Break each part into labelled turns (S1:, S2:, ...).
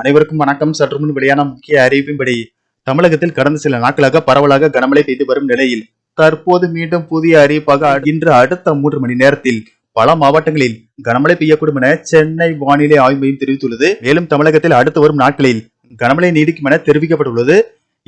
S1: அனைவருக்கும் வணக்கம் சற்று முன் வெளியான முக்கிய அறிவிப்பின்படி தமிழகத்தில் கடந்த சில நாட்களாக பரவலாக கனமழை பெய்து வரும் நிலையில் தற்போது மீண்டும் புதிய அறிவிப்பாக இன்று அடுத்த மூன்று மணி நேரத்தில் பல மாவட்டங்களில் கனமழை பெய்யக்கூடும் என சென்னை வானிலை ஆய்வு மையம் தெரிவித்துள்ளது மேலும் தமிழகத்தில் அடுத்து வரும் நாட்களில் கனமழை நீடிக்கும் என தெரிவிக்கப்பட்டுள்ளது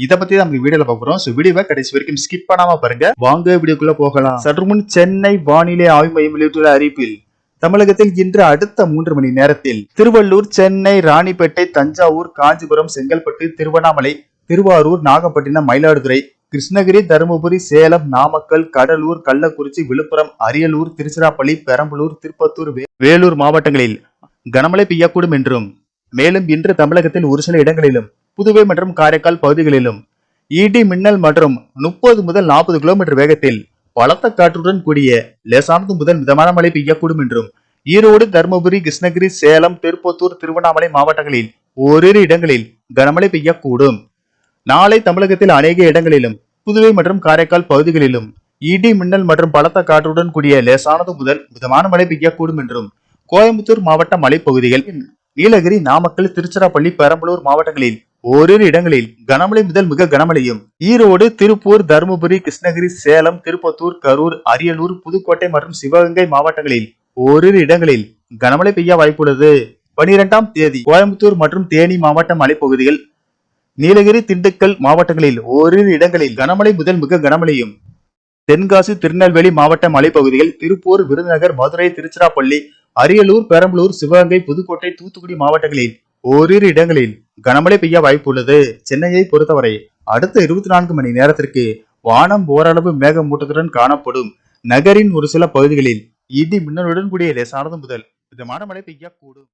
S1: இதை பத்தி நம்ம வீடியோல பாக்குறோம் வீடியோவை கடைசி வரைக்கும் ஸ்கிப் பண்ணாம பாருங்க வாங்க வீடியோக்குள்ள போகலாம் சற்று முன் சென்னை வானிலை ஆய்வு மையம் வெளியிட்டுள்ள அறிவிப்பில் தமிழகத்தில் இன்று அடுத்த மூன்று மணி நேரத்தில் திருவள்ளூர் சென்னை ராணிப்பேட்டை தஞ்சாவூர் காஞ்சிபுரம் செங்கல்பட்டு திருவண்ணாமலை திருவாரூர் நாகப்பட்டினம் மயிலாடுதுறை கிருஷ்ணகிரி தருமபுரி சேலம் நாமக்கல் கடலூர் கள்ளக்குறிச்சி விழுப்புரம் அரியலூர் திருச்சிராப்பள்ளி பெரம்பலூர் திருப்பத்தூர் வேலூர் மாவட்டங்களில் கனமழை பெய்யக்கூடும் என்றும் மேலும் இன்று தமிழகத்தில் ஒரு சில இடங்களிலும் புதுவை மற்றும் காரைக்கால் பகுதிகளிலும் இடி மின்னல் மற்றும் முப்பது முதல் நாற்பது கிலோமீட்டர் வேகத்தில் பலத்த காற்றுடன் கூடிய லேசானது முதல் மிதமான மழை பெய்யக்கூடும் என்றும் ஈரோடு தருமபுரி கிருஷ்ணகிரி சேலம் திருப்பத்தூர் திருவண்ணாமலை மாவட்டங்களில் ஓரிரு இடங்களில் கனமழை பெய்யக்கூடும் நாளை தமிழகத்தில் அநேக இடங்களிலும் புதுவை மற்றும் காரைக்கால் பகுதிகளிலும் இடி மின்னல் மற்றும் பலத்த காற்றுடன் கூடிய லேசானது முதல் மிதமான மழை பெய்யக்கூடும் என்றும் கோயம்புத்தூர் மாவட்ட மலைப்பகுதிகள் நீலகிரி நாமக்கல் திருச்சிராப்பள்ளி பெரம்பலூர் மாவட்டங்களில் ஓரிரு இடங்களில் கனமழை முதல் மிக கனமழையும் ஈரோடு திருப்பூர் தருமபுரி கிருஷ்ணகிரி சேலம் திருப்பத்தூர் கரூர் அரியலூர் புதுக்கோட்டை மற்றும் சிவகங்கை மாவட்டங்களில் ஓரிரு இடங்களில் கனமழை பெய்ய வாய்ப்புள்ளது பனிரெண்டாம் தேதி கோயம்புத்தூர் மற்றும் தேனி மாவட்ட மலைப்பகுதிகள் நீலகிரி திண்டுக்கல் மாவட்டங்களில் ஓரிரு இடங்களில் கனமழை முதல் மிக கனமழையும் தென்காசி திருநெல்வேலி மாவட்ட மலைப்பகுதிகள் திருப்பூர் விருதுநகர் மதுரை திருச்சிராப்பள்ளி அரியலூர் பெரம்பலூர் சிவகங்கை புதுக்கோட்டை தூத்துக்குடி மாவட்டங்களில் ஓரிரு இடங்களில் கனமழை பெய்ய வாய்ப்பு உள்ளது சென்னையை பொறுத்தவரை அடுத்த இருபத்தி நான்கு மணி நேரத்திற்கு வானம் ஓரளவு மேகமூட்டத்துடன் காணப்படும் நகரின் ஒரு சில பகுதிகளில் இடி மின்னலுடன் கூடிய லேசானது முதல் மிதமான மழை பெய்யக்கூடும்